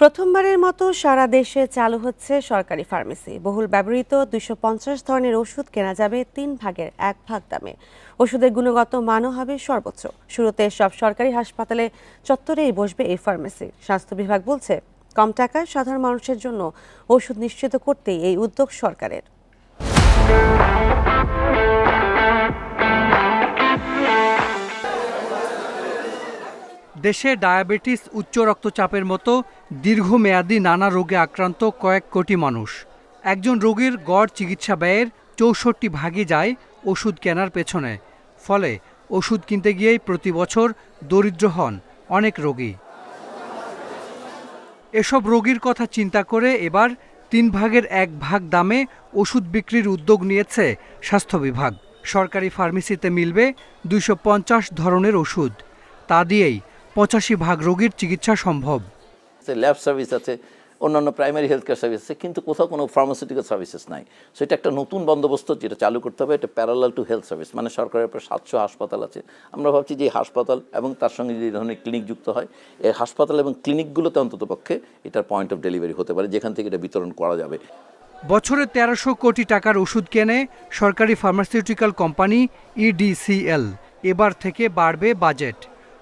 প্রথমবারের মতো সারা দেশে চালু হচ্ছে সরকারি ফার্মেসি। বহুল ব্যবহৃত দুইশো পঞ্চাশ ধরনের ওষুধ কেনা যাবে তিন ভাগের এক ভাগ দামে। ওষুধের গুণগত মানও হবে সর্বোচ্চ। শুরুতে সব সরকারি হাসপাতালে চত্বরেই বসবে এই ফার্মেসি। স্বাস্থ্য বিভাগ বলছে, কম টাকায় সাধারণ মানুষের জন্য ওষুধ নিশ্চিত করতেই এই উদ্যোগ সরকারের। দেশে ডায়াবেটিস, উচ্চ রক্তচাপের মতো দীর্ঘমেয়াদী নানা রোগে আক্রান্ত কয়েক কোটি মানুষ। একজন রোগীর গড় চিকিৎসা ব্যয়ের চৌষট্টি ভাগই যায় ওষুধ কেনার পেছনে। ফলে ওষুধ কিনতে গিয়েই প্রতি বছর দরিদ্র হন অনেক রোগী। এসব রোগীর কথা চিন্তা করে এবার তিন ভাগের এক ভাগ দামে ওষুধ বিক্রির উদ্যোগ নিয়েছে স্বাস্থ্য বিভাগ। সরকারি ফার্মেসিতে মিলবে দুইশো পঞ্চাশ ধরনের ওষুধ। তা দিয়েই পঁচাশি ভাগ রোগীর চিকিৎসা সম্ভব। ল্যাব সার্ভিস আছে অন্যান্য প্রাইমারি হেলথ কেয়ার সার্ভিস আছে কিন্তু কোথাও কোনো ফার্মাসিউটিক্যাল সার্ভিসেস নাই। সো এটা একটা নতুন বন্দোবস্ত যেটা চালু করতে হবে এটা প্যারালাল টু হেলথ সার্ভিস মানে সরকারের প্রায় সাতশো হাসপাতাল আছে। আমরা ভাবছি যে এই হাসপাতাল এবং তার সঙ্গে যে ধরনের ক্লিনিক যুক্ত হয় এই হাসপাতাল এবং ক্লিনিকগুলোতে অন্তত পক্ষে এটার পয়েন্ট অফ ডেলিভারি হতে পারে যেখান থেকে এটা বিতরণ করা যাবে। বছরে তেরোশো কোটি টাকার ওষুধ কেনে সরকারি ফার্মাসিউটিক্যাল কোম্পানি ইডিসিএল এবার থেকে বাড়বে বাজেট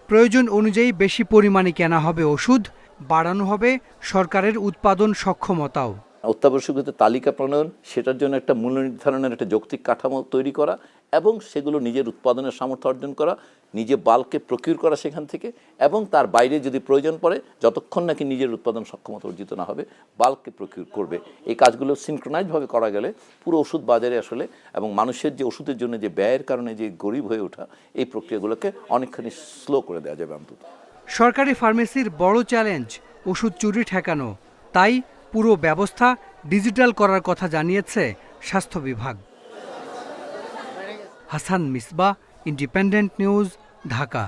প্রয়োজন অনুযায়ী বেশি পরিমাণে কেনা হবে ওষুধ বাড়ানো হবে সরকারের উৎপাদন সক্ষমতাও। অত্যাবশ্যকীয় তালিকা প্রণয়ন, সেটার জন্য একটা মূল্য নির্ধারণের একটা যৌক্তিক কাঠামো তৈরি করা এবং সেগুলো নিজের উৎপাদনের সামর্থ্য অর্জন করা, নিজে বাল্ককে প্রকিউর করা সেখান থেকে এবং তার বাইরে যদি প্রয়োজন পড়ে, যতক্ষণ নাকি নিজের উৎপাদন সক্ষমতা অর্জিত না হবে বাল্ককে প্রকিউর করবে। এই কাজগুলো সিনক্রোনাইজভাবে করা গেলে পুরো ওষুধ বাজারে আসলে এবং মানুষের যে ওষুধের জন্য যে ব্যয়ের কারণে যে গরিব হয়ে ওঠা, এই প্রক্রিয়াগুলোকে অনেকখানি স্লো করে দেওয়া যাবে অন্তত। সরকারি ফার্মেসির বড় চ্যালেঞ্জ ওষুধ চুরি ঠেকানো। তাই পুরো ব্যবস্থা ডিজিটাল করার কথা জানিয়েছে স্বাস্থ্য বিভাগ। Hasan Misba independent news Dhaka.